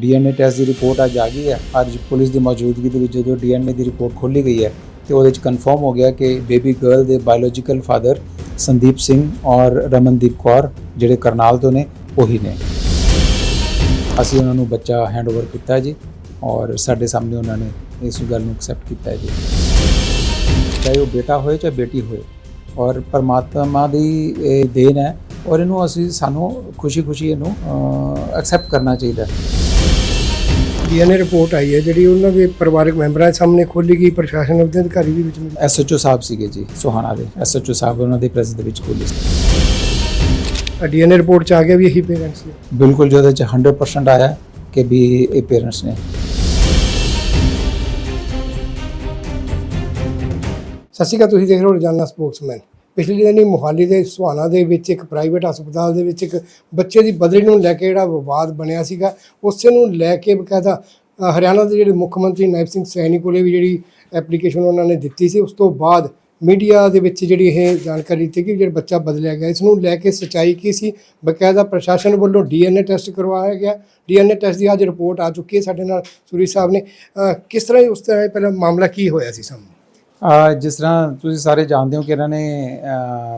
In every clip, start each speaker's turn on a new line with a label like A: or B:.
A: DNA test ਦੀ report ਅੱਜ ਆ ਗਈ ਹੈ। ਅੱਜ ਪੁਲਿਸ ਦੀ ਮੌਜੂਦਗੀ ਦੇ ਵਿੱਚ ਜਦੋਂ ਡੀਐਨਏ ਦੀ ਰਿਪੋਰਟ ਖੋਲੀ ਗਈ ਹੈ, ਤੇ ਉਹਦੇ ਵਿੱਚ ਕਨਫਰਮ ਹੋ ਗਿਆ ਕਿ ਬੇਬੀ ਗਰਲ ਦੇ ਬਾਇਓਲੋਜੀਕਲ ਫਾਦਰ ਸੰਦੀਪ ਸਿੰਘ ਔਰ ਰਮਨਦੀਪ ਕੌਰ, ਜਿਹੜੇ ਕਰਨਾਲ ਤੋਂ ਨੇ, ਉਹੀ ਨੇ। ਅਸੀਂ ਉਹਨਾਂ ਨੂੰ ਬੱਚਾ ਹੈਂਡਓਵਰ ਕੀਤਾ ਜੀ ਔਰ ਸਾਡੇ ਸਾਹਮਣੇ ਉਹਨਾਂ ਨੇ ਇਸ ਗੱਲ ਨੂੰ ਐਕਸੈਪਟ ਕੀਤਾ ਜੀ। ਚਾਹੇ ਉਹ ਬੇਟਾ ਹੋਏ ਚਾਹੇ ਬੇਟੀ ਹੋਏ, ਔਰ ਪਰਮਾਤਮਾ ਦੀ, ਇਹ ਦੇਣ ਹੈ ਔਰ ਇਹਨੂੰ ਅਸੀਂ, ਸਾਨੂੰ ਖੁਸ਼ੀ-ਖੁਸ਼ੀ ਇਹਨੂੰ ਐਕਸੈਪਟ ਕਰਨਾ ਚਾਹੀਦਾ ਹੈ।
B: ਡੀਐਨਏ ਰਿਪੋਰਟ ਆਈ ਹੈ ਜਿਹੜੀ ਉਹਨਾਂ ਦੇ ਪਰਿਵਾਰਕ ਮੈਂਬਰਾਂ ਦੇ ਸਾਹਮਣੇ ਖੋਲੀ ਗਈ ਪ੍ਰਸ਼ਾਸਨ ਦੇ ਅਧਿਕਾਰੀ ਵੀ ਵਿੱਚ
A: ਐਸਐਚਓ ਸਾਹਿਬ ਸੀਗੇ ਜੀ ਸੋਹਾਣਾ ਦੇ। ਐਸਐਚਓ ਸਾਹਿਬ ਉਹਨਾਂ ਦੇ ਦੇ ਵਿੱਚ ਖੋਲੀ ਸੀ।
B: ਡੀਐਨਏ ਰਿਪੋਰਟ ਚ ਆ ਗਿਆ ਵੀ ਇਹੀ ਪੇਰੈਂਟਸ ਨੇ।
A: ਬਿਲਕੁਲ ਜਿਹਦੇ ਚ 100% ਆਇਆ ਕਿ ਵੀ ਇਹ ਪੇਰੈਂਟਸ ਨੇ।
B: ਸਤਿ ਸ਼੍ਰੀ ਅਕਾਲ ਤੁਸੀਂ ਦੇਖ ਰਹੇ ਹੋ ਰੋਜ਼ਾਨਾ ਸਪੋਕਸਮੈਨ ਪਿਛਲੇ ਦਿਨੀ ਮੋਹਾਲੀ ਦੇ ਸੁਹਾਣਾ ਦੇ ਵਿੱਚ, ਇੱਕ ਪ੍ਰਾਈਵੇਟ ਹਸਪਤਾਲ ਦੇ ਵਿੱਚ ਇੱਕ ਬੱਚੇ ਦੀ ਬਦਲੀ ਨੂੰ ਲੈ ਕੇ ਜਿਹੜਾ ਵਿਵਾਦ ਬਣਿਆ ਸੀਗਾ, ਉਸੇ ਨੂੰ ਲੈ ਕੇ ਬਕਾਇਦਾ ਹਰਿਆਣਾ ਦੇ ਜਿਹੜੇ ਮੁੱਖ ਮੰਤਰੀ ਨਾਇਬ ਸਿੰਘ ਸੈਣੀ ਕੋਲੇ ਵੀ ਜਿਹੜੀ ਐਪਲੀਕੇਸ਼ਨ ਉਹਨਾਂ ਨੇ ਦਿੱਤੀ ਸੀ, ਉਸ ਤੋਂ ਬਾਅਦ ਮੀਡੀਆ ਦੇ ਵਿੱਚ ਜਿਹੜੀ ਇਹ ਜਾਣਕਾਰੀ ਦਿੱਤੀ ਕਿ ਜਿਹੜਾ ਬੱਚਾ ਬਦਲਿਆ ਗਿਆ, ਇਸ ਨੂੰ ਲੈ ਕੇ ਸਚਾਈ ਕੀ ਸੀ? ਬਕਾਇਦਾ ਪ੍ਰਸ਼ਾਸਨ ਵੱਲੋਂ ਡੀਐਨਏ ਟੈਸਟ ਕਰਵਾਇਆ ਗਿਆ। ਡੀਐਨਏ ਟੈਸਟ ਦੀ ਅੱਜ ਰਿਪੋਰਟ ਆ ਚੁੱਕੀ ਹੈ ਸਾਡੇ ਨਾਲ ਸੂਰੀ ਸਾਹਿਬ ਨੇ। ਕਿਸ ਤਰ੍ਹਾਂ ਉਸ ਤਰ੍ਹਾਂ ਇਹ ਪਹਿਲਾਂ ਮਾਮਲਾ ਕੀ ਹੋਇਆ ਸੀ ਸਾਹਮਣੇ
A: ਜਿਸ ਤਰ੍ਹਾਂ ਤੁਸੀਂ ਸਾਰੇ ਜਾਣਦੇ ਹੋ ਕਿ ਇਹਨਾਂ ਨੇ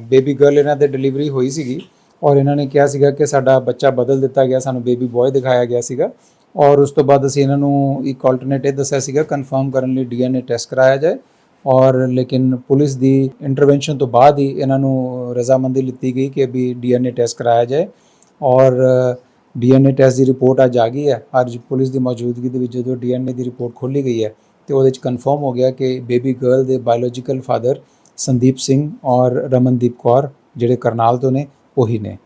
A: ਬੇਬੀ ਗਰਲ ਇਹਨਾਂ ਦੇ ਡਿਲੀਵਰੀ ਹੋਈ ਸੀਗੀ ਔਰ ਇਹਨਾਂ ਨੇ ਕਿਹਾ ਸੀਗਾ ਕਿ ਸਾਡਾ ਬੱਚਾ ਬਦਲ ਦਿੱਤਾ ਗਿਆ, ਸਾਨੂੰ ਬੇਬੀ ਬॉय ਦਿਖਾਇਆ ਗਿਆ ਸੀਗਾ ਔਰ ਉਸ ਤੋਂ ਬਾਅਦ ਅਸੀਂ ਇਹਨਾਂ ਨੂੰ ਇੱਕ ਆਲਟਰਨੇਟ ਦੱਸਿਆ ਸੀਗਾ ਕਨਫਰਮ ਕਰਨ ਲਈ ਡੀਐਨਏ ਟੈਸਟ ਕਰਾਇਆ ਜਾਏ ਔਰ ਲੇਕਿਨ ਪੁਲਿਸ ਦੀ ਇੰਟਰਵੈਂਸ਼ਨ ਤੋਂ ਬਾਅਦ ਹੀ ਇਹਨਾਂ ਨੂੰ ਰਜ਼ਾਮੰਦੀ ਲਿੱਤੀ ਗਈ ਕਿ ਵੀ ਡੀਐਨਏ ਟੈਸਟ ਕਰਾਇਆ ਜਾਏ ਔਰ ਡੀਐਨਏ ਟੈਸਟ ਦੀ ਰਿਪੋਰਟ ਅੱਜ ਆ ਗਈ ਹੈ। ਅੱਜ ਪੁਲਿਸ ਦੀ ਮੌਜੂਦਗੀ ਦੇ ਵਿੱਚ ਜਦੋਂ ਡੀਐਨਏ ਦੀ ਰਿਪੋਰਟ ਖੋਲੀ ਗਈ ਹੈ ਤੇ ਉਹਦੇ ਵਿੱਚ ਕਨਫਰਮ ਹੋ ਗਿਆ ਕਿ ਬੇਬੀ ਗਰਲ ਦੇ ਬਾਇਓਲੋਜੀਕਲ ਫਾਦਰ ਸੰਦੀਪ ਸਿੰਘ ਔਰ ਰਮਨਦੀਪ ਕੌਰ ਜਿਹੜੇ ਕਰਨਾਲ ਤੋਂ ਨੇ ਉਹੀ ਨੇ।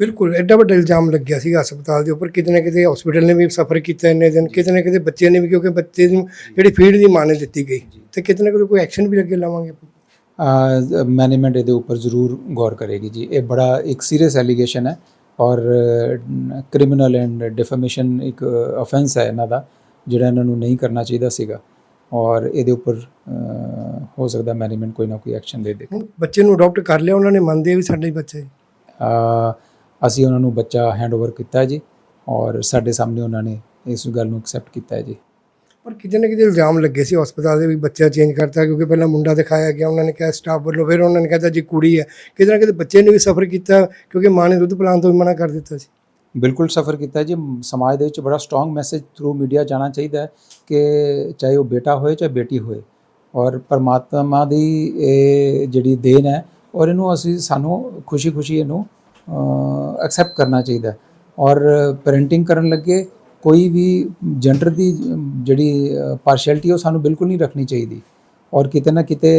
B: ਬਿਲਕੁਲ ਐਡਾ ਵੱਡਾ ਇਲਜ਼ਾਮ ਲੱਗਿਆ ਸੀਗਾ ਹਸਪਤਾਲ ਦੇ ਉੱਪਰ। ਕਿਤੇ ਨਾ ਕਿਤੇ ਹਸਪੀਟਲ ਨੇ ਵੀ ਸਫਰ ਕੀਤਾ ਇੰਨੇ ਦਿਨ ਕਿਤੇ ਨਾ ਕਿਤੇ ਬੱਚੇ ਨੇ ਵੀ ਕਿਉਂਕਿ ਬੱਚੇ ਨੂੰ ਜਿਹੜੀ ਫੀਡ ਦੀ ਮਾਂ ਨੇ ਦਿੱਤੀ ਗਈ। ਤੇ ਕਿਤੇ ਨਾ ਕਿਤੇ ਕੋਈ ਐਕਸ਼ਨ ਵੀ ਲੱਗੇ ਲਾਵਾਂਗੇ
A: ਮੈਨੇਜਮੈਂਟ ਇਹਦੇ ਉੱਪਰ ਜ਼ਰੂਰ ਗੌਰ ਕਰੇਗੀ ਜੀ। ਇਹ ਬੜਾ ਇੱਕ ਸੀਰੀਅਸ ਐਲੀਗੇਸ਼ਨ ਹੈ ਔਰ ਕ੍ਰਿਮੀਨਲ ਐਂਡ ਡਿਫੈਮੇਸ਼ਨ ਇੱਕ ਅਫੈਂਸ ਹੈ ਇਹਨਾਂ ਦਾ। ਜਿਹੜਾ ਇਹਨਾਂ ਨੂੰ ਨਹੀਂ ਕਰਨਾ ਚਾਹੀਦਾ ਸੀਗਾ ਔਰ ਇਹਦੇ ਉੱਪਰ ਹੋ ਸਕਦਾ ਮੈਨੇਜਮੈਂਟ ਕੋਈ ਨਾ ਕੋਈ ਐਕਸ਼ਨ ਦੇ ਦੇ।
B: ਹੁਣ ਬੱਚੇ ਨੂੰ ਅਡਾਪਟ ਕਰ ਲਿਆ ਉਹਨਾਂ ਨੇ ਮੰਨਦੇ ਆ ਵੀ ਸਾਡੇ ਹੀ ਬੱਚਾ।
A: ਅ, ਅਸੀਂ ਉਹਨਾਂ ਨੂੰ ਬੱਚਾ ਹੈਂਡਓਵਰ ਕੀਤਾ ਜੀ ਔਰ ਸਾਡੇ ਸਾਹਮਣੇ ਉਹਨਾਂ ਨੇ ਇਸ ਗੱਲ ਨੂੰ ਐਕਸੈਪਟ ਕੀਤਾ ਹੈ ਜੀ।
B: ਪਰ ਕਿਤੇ ਨਾ ਕਿਤੇ ਇਲਜ਼ਾਮ ਲੱਗੇ ਸੀ ਹਸਪਤਾਲ ਦੇ ਵੀ ਬੱਚਾ ਚੇਂਜ ਕਰਤਾ ਕਿਉਂਕਿ ਪਹਿਲਾਂ ਮੁੰਡਾ ਦਿਖਾਇਆ ਗਿਆ ਉਹਨਾਂ ਨੇ ਕਿਹਾ ਸਟਾਫ ਵੱਲੋਂ ਫਿਰ ਉਹਨਾਂ ਨੇ ਕਹਿਤਾ ਜੀ ਕੁੜੀ ਹੈ। ਕਿਤੇ ਨਾ ਕਿਤੇ ਬੱਚੇ ਨੇ ਵੀ ਸਫਰ ਕੀਤਾ ਕਿਉਂਕਿ ਮਾਂ ਨੇ ਦੁੱਧ ਪਿਲਾਉਣ ਤੋਂ ਵੀ ਮਨਾ ਕਰ ਦਿੱਤਾ ਸੀ।
A: ਬਿਲਕੁਲ ਸਫਰ ਕੀਤਾ ਜੀ। ਸਮਾਜ ਦੇ ਵਿੱਚ ਬੜਾ ਸਟਰੋਂਗ ਮੈਸੇਜ ਥਰੂ ਮੀਡੀਆ ਜਾਣਾ ਚਾਹੀਦਾ ਹੈ ਕਿ ਚਾਹੇ ਉਹ ਬੇਟਾ ਹੋਏ ਚਾਹੇ ਬੇਟੀ ਹੋਏ ਔਰ ਪਰਮਾਤਮਾ ਦੀ ਇਹ ਜਿਹੜੀ ਦੇਣ ਹੈ ਔਰ ਇਹਨੂੰ ਅਸੀਂ, ਸਾਨੂੰ ਖੁਸ਼ੀ-ਖੁਸ਼ੀ ਇਹਨੂੰ ਐਕਸੈਪਟ ਕਰਨਾ ਚਾਹੀਦਾ ਔਰ ਪੈਰੈਂਟਿੰਗ ਕਰਨ ਲੱਗੇ ਕੋਈ ਵੀ ਜੈਂਡਰ ਦੀ ਜਿਹੜੀ ਪਾਰਸ਼ੈਲਿਟੀ ਉਹ ਸਾਨੂੰ ਬਿਲਕੁਲ ਨਹੀਂ ਰੱਖਣੀ ਚਾਹੀਦੀ ਔਰ ਕਿਤੇ ਨਾ ਕਿਤੇ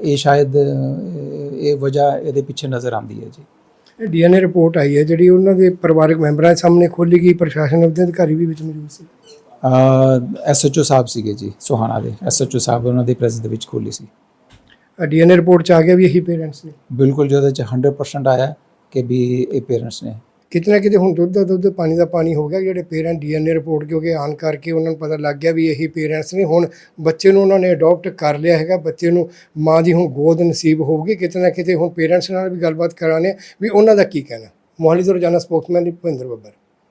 A: ਇਹ ਸ਼ਾਇਦ ਇਹ ਵਜ੍ਹਾ ਇਹਦੇ ਪਿੱਛੇ ਨਜ਼ਰ ਆਉਂਦੀ ਹੈ ਜੀ।
B: ਡੀਐਨਏ ਰਿਪੋਰਟ ਆਈ ਹੈ ਜਿਹੜੀ ਉਹਨਾਂ ਦੇ ਪਰਿਵਾਰਕ ਮੈਂਬਰਾਂ ਦੇ ਸਾਹਮਣੇ ਖੋਲੀ ਗਈ ਪ੍ਰਸ਼ਾਸਨ ਦੇ ਅਧਿਕਾਰੀ ਵੀ ਵਿੱਚ ਮੌਜੂਦ ਸੀ।
A: ਐਸਐਚਓ ਸਾਹਿਬ ਸੀਗੇ ਜੀ ਸੋਹਾਣਾ ਦੇ। ਐਸਐਚਓ ਸਾਹਿਬ ਉਹਨਾਂ ਦੇ ਪ੍ਰੈਜ਼ੈਂਟ ਦੇ ਵਿੱਚ ਖੋਲੀ ਸੀ।
B: ਡੀਐਨਏ ਰਿਪੋਰਟ ਚ ਆ ਗਿਆ ਵੀ ਇਹੀ ਪੇਰੈਂਟਸ ਨੇ।
A: ਬਿਲਕੁਲ ਜਿਹਦੇ ਚ 100% ਆਇਆ ਕਿ ਵੀ ਇਹ ਪੇਰੈਂਟਸ ਨੇ
B: ਕਿਤੇ ਨਾ ਕਿਤੇ ਹੁਣ ਦੁੱਧ ਦਾ ਦੁੱਧ, ਪਾਣੀ ਦਾ ਪਾਣੀ ਹੋ ਗਿਆ, ਜਿਹੜੇ ਪੇਰੈਂਟ ਡੀਐਨਏ ਰਿਪੋਰਟ ਕਿਉਂਕਿ ਆਨ ਕਰਕੇ ਉਹਨਾਂ ਨੂੰ ਪਤਾ ਲੱਗ ਗਿਆ ਵੀ ਇਹੀ ਪੇਰੈਂਟਸ ਨੇ। ਹੁਣ ਬੱਚੇ ਨੂੰ ਉਹਨਾਂ ਨੇ ਅਡਾਪਟ ਕਰ ਲਿਆ ਹੈਗਾ, ਬੱਚੇ ਨੂੰ ਮਾਂ ਦੀ ਹੁਣ ਗੋਦ ਨਸੀਬ ਹੋਊਗੀ ਕਿਤੇ ਨਾ ਕਿਤੇ ਹੁਣ ਪੇਰੈਂਟਸ ਨਾਲ ਵੀ ਗੱਲਬਾਤ ਕਰਾਣੇ ਵੀ ਉਹਨਾਂ ਦਾ ਕੀ ਕਹਿਣਾ। ਮੋਹਾਲੀ ਤੋਂ ਰੋਜ਼ਾਨਾ ਸਪੋਕਸਮੈਨ ਭੁਪਿੰਦਰ ਬੱਬਰ।